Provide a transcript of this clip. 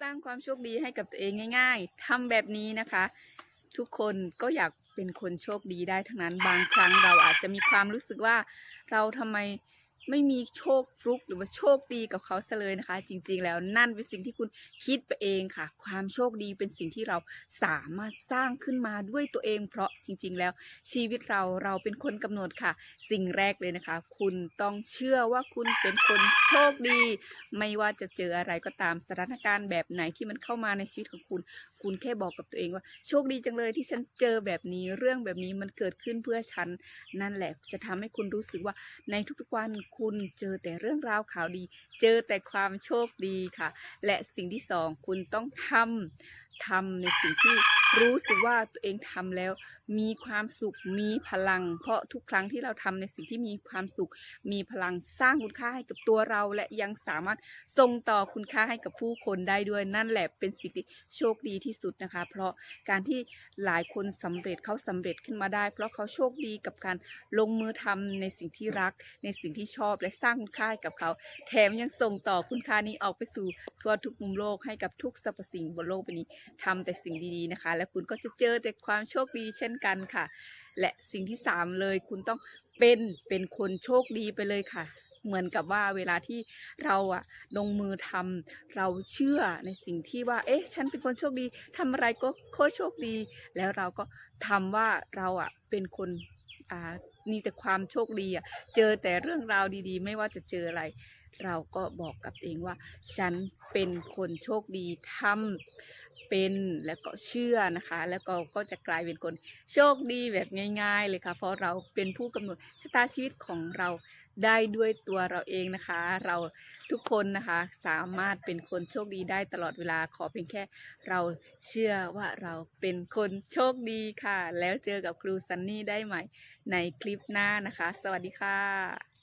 สร้างความโชคดีให้กับตัวเองง่าย ๆทำแบบนี้นะคะ ทุกคนก็อยากเป็นคนโชคดีได้ทั้งนั้นบางครั้งเราอาจจะมีความรู้สึกว่าเราทำไม ไม่มีโชคฟลุกหรือว่าโชคดีกับเขาซะเลยนะคะ จริงๆแล้วนั่นเป็นสิ่งที่คุณคิดไปเองค่ะ ความโชคดีเป็นสิ่งที่เราสามารถสร้างขึ้นมาด้วยตัวเอง เพราะจริงๆแล้วชีวิตเราเราเป็นคนกำหนดค่ะ สิ่งแรกเลยนะคะ คุณต้องเชื่อว่าคุณเป็นคนโชคดี ไม่ว่าจะเจออะไรก็ตามสถานการณ์แบบไหนที่มันเข้ามาในชีวิตของคุณ คุณแค่บอกกับตัวเองว่า โชคดีจังเลยที่ฉันเจอแบบนี้เรื่องแบบนี้มันเกิดขึ้นเพื่อฉัน นั่นแหละจะทำให้คุณรู้สึกว่าในทุกๆวันคุณเจอแต่เรื่องราวข่าวดี เจอแต่ความโชคดีค่ะ และสิ่งที่สองคุณต้องทำทำในสิ่งที่ รู้สึกว่าตัวเองทำแล้ว มีความสุขมีพลัง เพราะทุกครั้งที่เราทำในสิ่งที่มีความสุข มีพลังสร้างคุณค่าให้กับตัวเรา และยังสามารถส่งต่อคุณค่าให้กับผู้คนได้ด้วยนั่นแหละเป็นสิ่งที่โชคดีที่สุดนะคะ เพราะการที่หลายคนสำเร็จเขาสำเร็จขึ้นมาได้ เพราะเขาโชคดีกับการลงมือทำในสิ่งที่รัก ในสิ่งที่ชอบและสร้างคุณค่าให้กับเขา แถมยังส่งต่อคุณค่านี้ออกไปสู่ทั่วทุกมุมโลกให้กับทุกสรรพสิ่งบนโลกใบนี้ทำแต่สิ่งดีๆนะคะและคุณก็จะเจอแต่ความโชคดีเช่นกันค่ะ และสิ่งที่สามเลยคุณต้องเป็นเป็นคนโชคดีไปเลยค่ะ เหมือนกับว่าเวลาที่เราอะลงมือทำเราเชื่อในสิ่งที่ว่า เอ๊ะ ฉันเป็นคนโชคดีทำอะไรก็โคโชคดี แล้วเราก็ทำว่าเราอะเป็นคนอ่ามีแต่ความโชคดีอะเจอแต่เรื่องราวดีๆ ไม่ว่าจะเจออะไร เราก็บอกกับตัวเองว่า ฉันเป็นคนโชคดีทำเป็นแล้วก็เชื่อนะคะ แล้วก็ก็จะกลายเป็นคนโชคดีแบบง่าย ๆ เลยค่ะ เพราะเราเป็นผู้กำหนดชะตาชีวิตของเราได้ด้วยตัวเราเองนะคะ เราทุกคนนะคะสามารถเป็นคนโชคดีได้ตลอดเวลาขอเพียงแค่ เราเชื่อว่าเราเป็นคนโชคดีค่ะ แล้วเจอกับครูซันนี่ได้ใหม่ในคลิปหน้านะคะ สวัสดีค่ะ